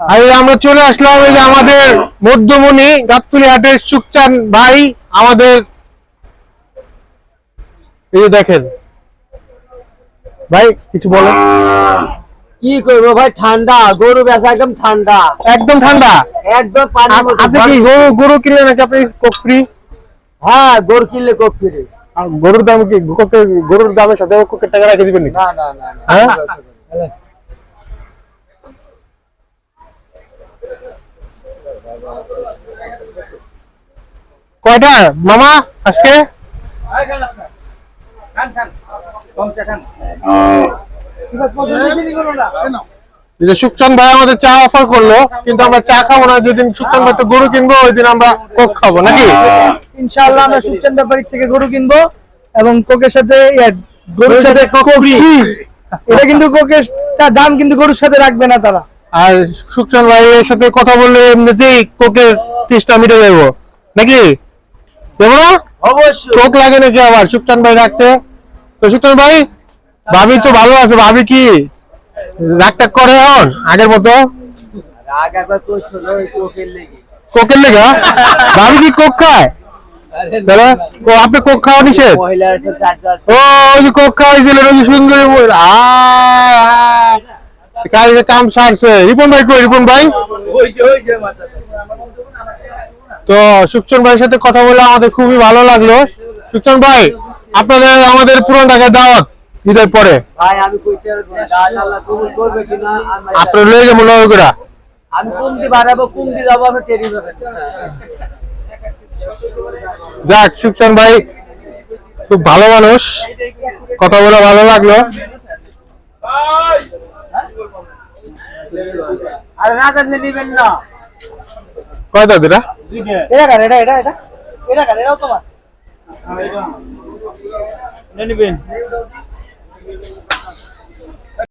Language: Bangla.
আর আমরা চলে আসলাম এই যে আমাদের মধ্যমণি গাবতুলি হাটের সুকচান ভাই আমাদের এই দেখেন ভাই কিছু বলেন কি করব ভাই ঠান্ডা গরু বেচা একদম ঠান্ডা একদম ঠান্ডা একদম আপনি কি গরু গরু কিনলেন নাকি আপনি কোক ফ্রি হ্যাঁ গরু কিনলে কোক ফিরে গরুর দাম কি গরুর দামের সাথে কোকের টাকা রেখে দিবেন না না না। হ্যাঁ? কয়টা? মামা আজকে? এই যে সুকচান ভাই আমাদের চা অফার করল কিন্তু আমরা চা খাব না যেদিন সুকচান ভাই তো গরু কিনবো ওই দিন আমরা কোক খাব নাকি? ইনশাআল্লাহ আমরা থেকে গরু কিনবো এবং কোকের সাথে গরুর সাথে এটা কিন্তু কোকের দাম কিন্তু গরুর সাথে রাখবে না তারা। আর সুকচান ভাই এর সাথে কথা বললে এমনিতেই কোকের তেষ্টা মিটে যাব নাকি? দেবো? না অবশ্যই। চোখ লাগে নাকি আবার? সুকচান ভাই রাখতে। তো সুকচান ভাই ভাবি তো ভালো আছে ভাবি কি? রাগটাগ করে এখন আগের মতো? ওই কোকের লেগে। ভাবি কি কোক খায়? তাহলে ও, আপনি কোক খাওয়া নিষেধ? ও ওই যে কোক খাওয়াইছিলেন ওই যে সুন্দরী মহিলা কাম সারছে। রিপন ভাই কই রিপন ভাই? ওই ওই তো সুকচন ভাইয়ের সাথে কথা বলে আমাদের খুবই ভালো লাগল। সুকচন ভাই আপনাদের আমাদের পুরান ঢাকায় দাওয়াত ঈদের পরে? আপনার লয়ে যাব আমি বাড়াবো টেরি যাক সুকচন ভাই খুব ভালো মানুষ। কথা বলে ভালো লাগল। আর না জানলে না। কয় দাদিরা এটা? কার এটা এটা এটা? এটা কার এটাও তোমার? নিবেন।